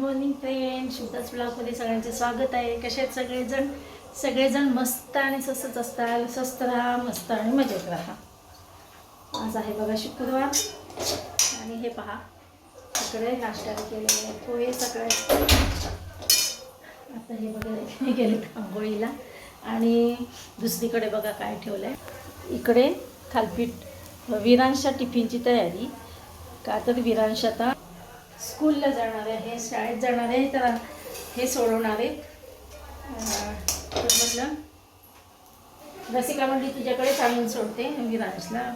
Morning friend शिवताज ब्लॉगमध्ये सगळ्यांचे स्वागत आहे. कसे आहेत सगळेजण? सगळेजण मस्त आणि स्वस्तच असतात स्वस्त राहा मस्त आणि मजेत राहा. आज आहे बघा शुक्रवार. आणि हे पहा. इकडे नाश्त्याला केलेले आहे. पोहे सगळे. आता हे बघा हे गेले आंघोळीला. आणि दुसरीकडे बघा काय ठेवलं आहे इकडे थालपीठ विरांशा टिफिनची तयारी. का तर विरांश आता स्कूलला जाणार आहे शाळेत जाणार आहे तर हे सोडवणार. आहे तर म्हटलं रसिका म्हणली तुझ्याकडे सांगून सोडते. विरांशला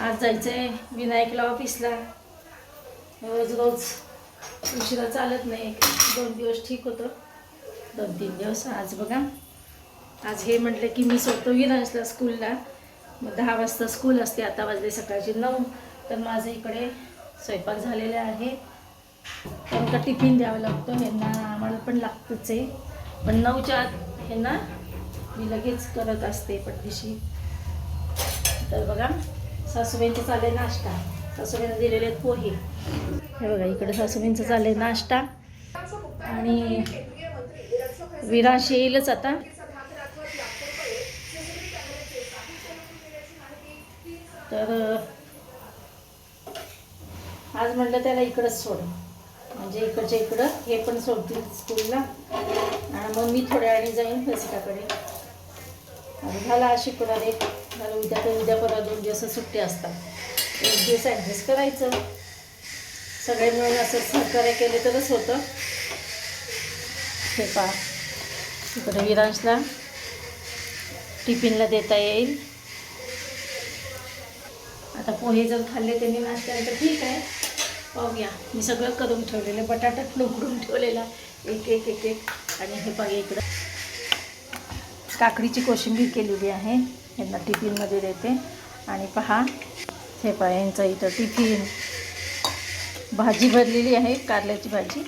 आज जायचं आहे विनायकला ऑफिसला रोज रोज उशिरा चालत नाही. दोन दिवस ठीक होतं. दोन तीन दिवस. आज बघा. आज हे म्हटलं की मी सोडतो विरांशला स्कूलला. मग दहा वाजता स्कूल असते. आता वाजले सकाळचे नऊ. तर माझं इकडे स्वयंपाक झालेला आहे. त्यांना टिफिन द्यावं लागतं ह्यांना आम्हाला पण लागतंच. आहे पण नऊच्या आत ह्यांना मी लगेच करत असते पटदिशी तर बघा सासूबाईंचं चालले नाश्ता. सासूबाईंना दिलेले आहेत पोहे. हे बघा इकडे सासूबाईंचं आहे नाश्ता. आणि विराश येईलच आता. तर आज म्हटलं त्याला इकडंच सोड. म्हणजे इकडच्या इकडं हे पण सोडतील स्कूलला. आणि मग मी थोड्या वेळाने जाईन रसिकाकडे आणि झाला अशी शुक्रवार एक झालं उद्या तर उद्या परवा दोन दिवस सुट्टी असतात. एक दिवस ॲडजस्ट करायचं. सगळे मिळून असं सहकार्य केले तरच होतं. हे पहा. इकडे विरांशला टिफिनला देता येईल. आता पोहे जर खाल्ले त्यांनी नाश्त्यानंतर ठीक आहे. पाहूया. मी सगळं करून ठेवलेलं बटाटा उकडून ठेवलेला. एक एक एक एक. आणि हे बघा इकडं. काकडीची कोशिंबीर केलेली आहे. यांना टिफिनमध्ये देते. आणि पहा हे पहा यांचं इथं टिफिन. भाजी भरलेली आहे कारल्याची भाजी.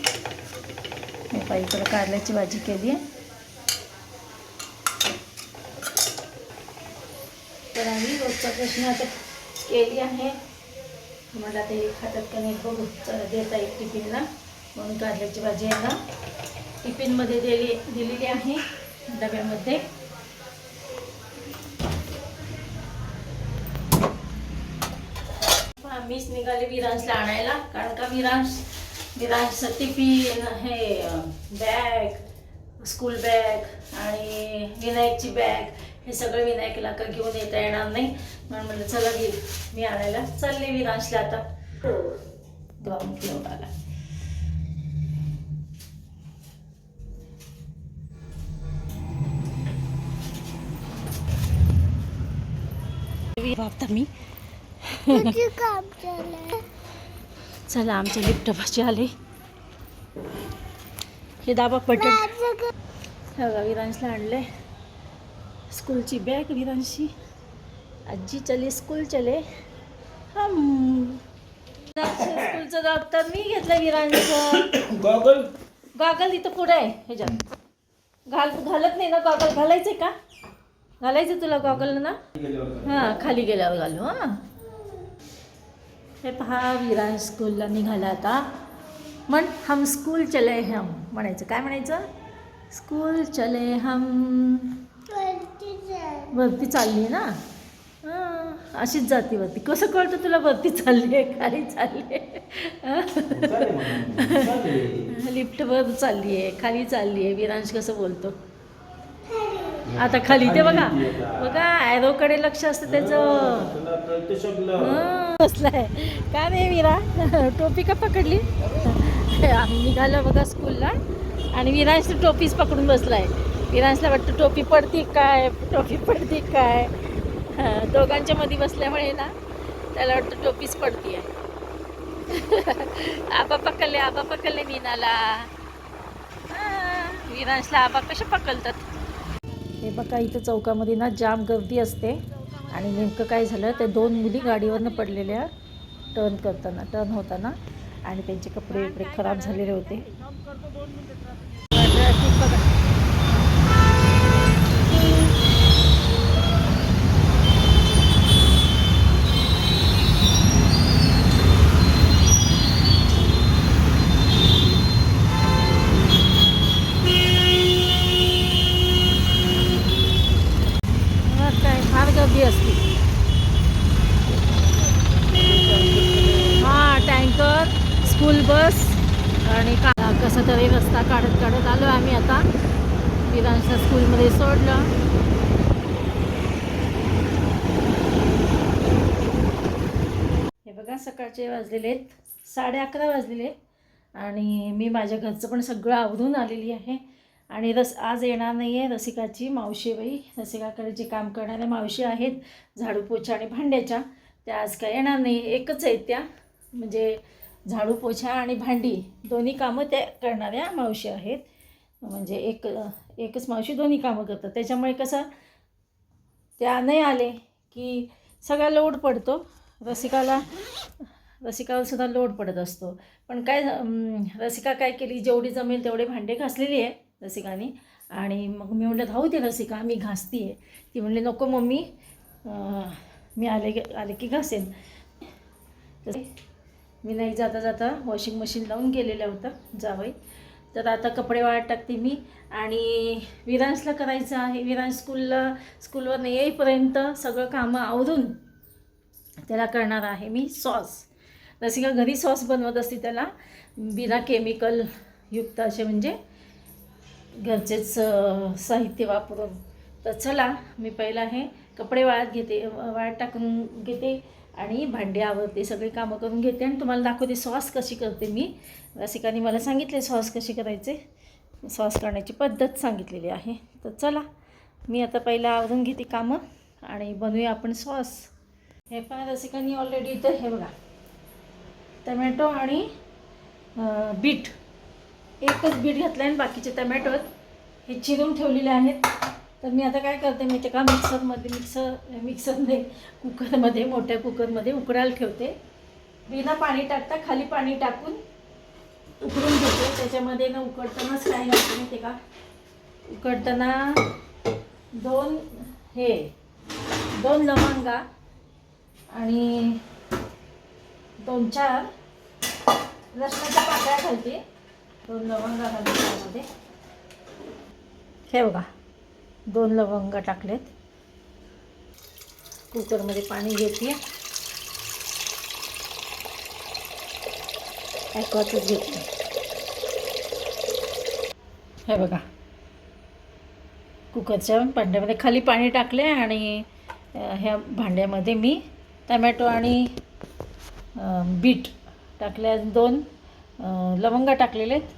हे पहा इकडं कारल्याची भाजी केली आहे. तर आम्ही रोजचा प्रश्न आता केली आहे. मला ते खातात का नाही बघू चला देता येईल टिफिनला. म्हणून कारल्याची भाजी यांना टिफिनमध्ये दिली दिलेली आहे डब्यामध्ये. मीच निघाले विरांशला आणायला. कारण का विरांश विरांशचं टिफिन हे बॅग स्कूल बॅग आणि विनायकची बॅग हे सगळं विनायकला का घेऊन येता येणार नाही. म्हणून म्हणलं चला घे मी आणायला चालले विरांशला आता. घेऊन आला. आता मी चला आमच्या लिफ्टपाशी आले. हे दाबा पटेल विरांशला आणले स्कूलची बॅग विरांशी. आजी चले स्कूल चले. हम. स्कूलचं दप्तर मी घेतलं विरांचं. गॉगल. गॉगल इथं पुढे आहे. ह्याच्यात घाल घालत नाही ना गॉगल? घालायचं का? घालायचं तुला गॉगल ना? हां खाली गेल्यावर घालू हां. हे पहा विरान स्कूलला निघाला आता. म्हण हम स्कूल चले हम. म्हणायचं. काय म्हणायचं? स्कूल चले हम. वरती चालली ना? अशीच जाती वरती. कसं कळतं तुला वरती चालली आहे खाली चालली आहे? लिफ्टवर चालली आहे खाली चालली आहे. विरांश कसं बोलतो? आता खाली ते बघा. बघा ॲरोकडे लक्ष असतं त्याचं. बसलाय. का नाही विरा? टोपी का पकडली? आम्ही निघालो बघा स्कूलला आणि विरांश टोपीच पकडून बसलाय. विरांशला वाटतं टोपी पडती काय? टोपी पडती काय? दोघांच्या मध्ये बसल्यामुळे ना त्याला वाटतं टोपीच पडती आहे. आबा पकडले आबा पकडले मीनाला. हं, विरांशला आबा कसे पकडतात? हे बघा इथं चौकामध्ये ना जाम गर्दी असते. आणि नेमकं काय झालं त्या दोन मुली गाडीवरनं पडलेल्या टर्न करताना टर्न होताना. आणि त्यांचे कपडे विपडे खराब झालेले होते ट्रॅफिक बघा आणि का कसा तरी रस्ता काढत काढत आलो आम्ही आता विरांशा स्कूलमध्ये सोडलं. हे बघा सकाळचे वाजलेले आहेत. साडे अकरा वाजलेले आहेत. आणि मी माझ्या घरचं पण सगळं आवरून आलेली आहे. आणि रस आज येणार नाही आहे रसिकाची मावशी बाई रसिकाकडे जे काम करणाऱ्या मावशी आहेत झाडू पोछा आणि भांड्याच्या त्या आज काय येणार नाही एकच आहेत त्या. म्हणजे झाडू पोछा आणि भांडी दोन्ही कामं त्या करणाऱ्या मावशी आहेत. म्हणजे एक एकच मावशी दोन्ही कामं करतात. त्याच्यामुळे कसं त्या नाही आले की सगळा लोड पडतो. रसिकाला रसिकाला सुद्धा लोड पडत असतो. पण काय रसिका काय केली? जेवढी जमेल तेवढे भांडे घासलेली आहे रसिकाने. आणि मग मी म्हटलं राहू दे रसिका मी घासती आहे ती म्हणली नको मम्मी मी आले आले की घासेन. मी नाही जाता जाता वॉशिंग मशीन लावून गेलेलं होतं जावई. तर आता कपडे वाळत टाकते मी. आणि विरांसला करायचं आहे. विरांश स्कूलला स्कूलवर येईपर्यंत सगळं कामं आवरून त्याला करणार आहे मी सॉस. रसिका घरी सॉस बनवत असते त्याला. बिना केमिकल युक्त असे म्हणजे घरचेच साहित्य वापरून. तर चला मी पहिला हे कपडे वाळत घेते वाळत टाकून घेते. आणि भांडे आवरते सगळी कामं करून घेते आणि तुम्हाला दाखवते सॉस कशी करते मी. रसिकाने मला सांगितले सॉस कशी करायचे. सॉस करण्याची पद्धत सांगितलेली आहे. तर चला मी आता पहिला आवरून घेते कामं आणि बनवूया आपण सॉस. हे पण रसिकांनी ऑलरेडी इथं हे बघा. टमॅटो आणि बीट. एकच बीट घातलं आणि बाकीचे टमॅटो हे चिरून ठेवलेले आहेत. तर मी आता काय करते मी ते का? मिक्सरमध्ये मिक्सर मिक्सरमध्ये कुकरमध्ये मोठ्या कुकरमध्ये उकडायला ठेवते. बिना पाणी टाकता खाली पाणी टाकून उकडून घेते. त्याच्यामध्ये ना उकडतानाच काय घालते माहिती का? उकडताना दोन हे दोन लवंगा आणि दोन चार लसणाच्या पाकळ्या घालते. दोन लवंगा घालते त्यामध्ये. हे बघा. दोन लवंगा टाकलेत. कुकरमध्ये पाणी घेते ॲक्वाचंच घेते हे बघा. कुकरच्या भांड्यामध्ये खाली पाणी टाकले आणि ह्या भांड्यामध्ये मी टमॅटो आणि बीट टाकले आणि दोन लवंगा टाकलेले आहेत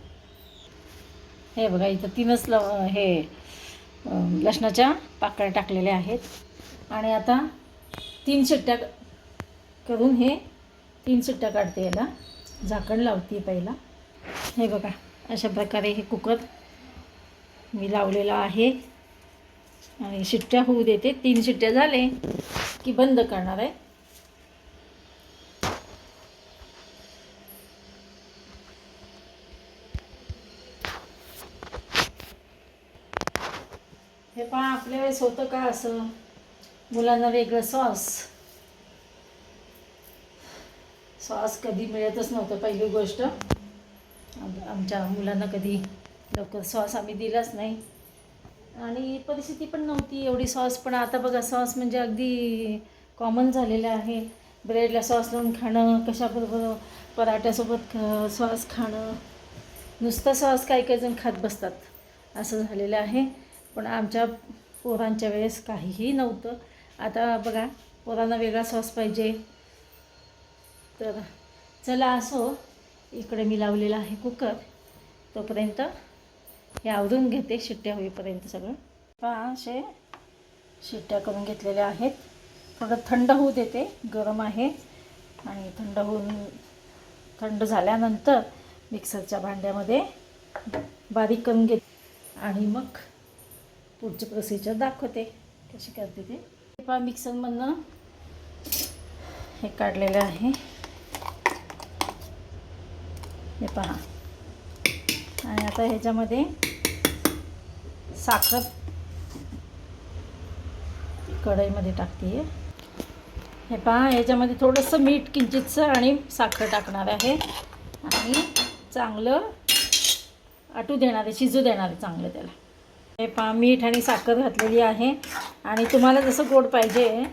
हे बघा इथं तीनच लव हे लसणाच्या पाकळ्या टाकलेल्या आहेत. आणि आता तीन शिट्ट्या करून हे तीन शिट्ट्या काढते याला. झाकण लावते पहिला. हे बघा अशा प्रकारे हे कुकर मी लावलेला आहे. आणि शिट्ट्या होऊ देते. तीन शिट्ट्या झाले की बंद करणार आहे. हे पण आपल्या वेळेस होतं का असं? मुलांना वेगळं सॉस. सॉस कधी मिळतच नव्हतं पहिली गोष्ट. आमच्या मुलांना कधी लवकर सॉस आम्ही दिलाच नाही. आणि परिस्थिती पण नव्हती एवढी सॉस पण आता बघा सॉस म्हणजे अगदी कॉमन झालेलं आहे. ब्रेडला सॉस लावून खाणं कशाबरोबर पराठ्यासोबत ख- सॉस खाणं. नुसता सॉस काही काही जण खात बसतात. असं झालेलं आहे. पण आमच्या पोरांच्या वेळेस काहीही नव्हतं. आता बघा पोरांना वेगळा सॉस पाहिजे. तर चला असो इकडे मी लावलेला आहे कुकर तोपर्यंत हे आवरून घेते शिट्ट्या होईपर्यंत सगळं. पहा असे शिट्ट्या करून घेतलेल्या आहेत. थोडं थंड होऊ देते गरम आहे. आणि थंड होऊन थंड झाल्यानंतर मिक्सरच्या भांड्यामध्ये बारीक करून घेते. आणि मग पुढची प्रोसिजर दाखवते. कशी करते ते? हे पहा मिक्सरमधनं हे काढलेलं आहे. हे पहा. आणि आता ह्याच्यामध्ये साखर कढईमध्ये टाकते. हे पहा ह्याच्यामध्ये थोडंसं मीठ किंचितचं आणि साखर टाकणार आहे. आणि चांगलं आटू देणार आहे शिजू देणार आहे चांगलं त्याला. हे पहा मीठ आणि साखर घातलेली आहे. आणि तुम्हाला जसं गोड पाहिजे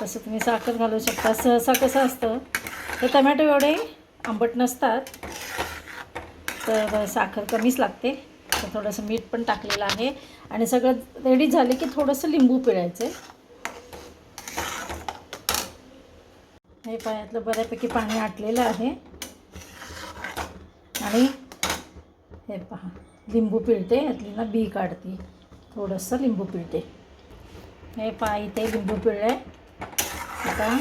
तसं तुम्ही साखर घालू शकता. सहसा कसं असतं तर टमॅटो एवढे आंबट नसतात. तर साखर कमीच लागते. तर थोडंसं मीठ पण टाकलेलं आहे. आणि सगळं रेडी झाले की थोडंसं लिंबू पिळायचं. हे पायातलं बऱ्यापैकी पाणी आटलेलं आहे. आणि हे पहा लिंबू पिळते यातलीला बी काढते. थोडंसं लिंबू पिळते. हे पा इथे लिंबू पिळलं. आहे आता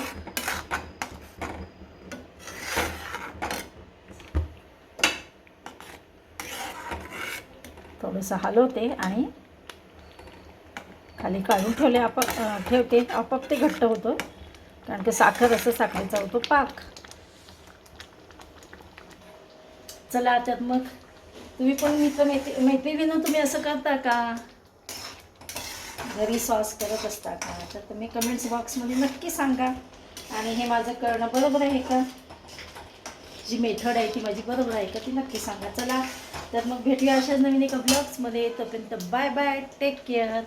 थोडंसं हलवते आणि खाली काढून ठेवले आपाप ठेवते. आपाप ते घट्ट होतं कारण की साखर असं साखरेचा होतो पाक. चला त्यात मग तुम्ही पण मित्र मैत्री मैत्रिणीनं तुम्ही असं करता का? घरी सॉस करत असता का? तर तुम्ही कमेंट्स बॉक्समध्ये नक्की सांगा. आणि हे माझं करणं बरोबर आहे का? जी मेथड आहे ती माझी बरोबर आहे का ती नक्की सांगा. चला तर मग भेटूया अशाच नवीन एका ब्लॉग्समध्ये तोपर्यंत बाय बाय टेक केअर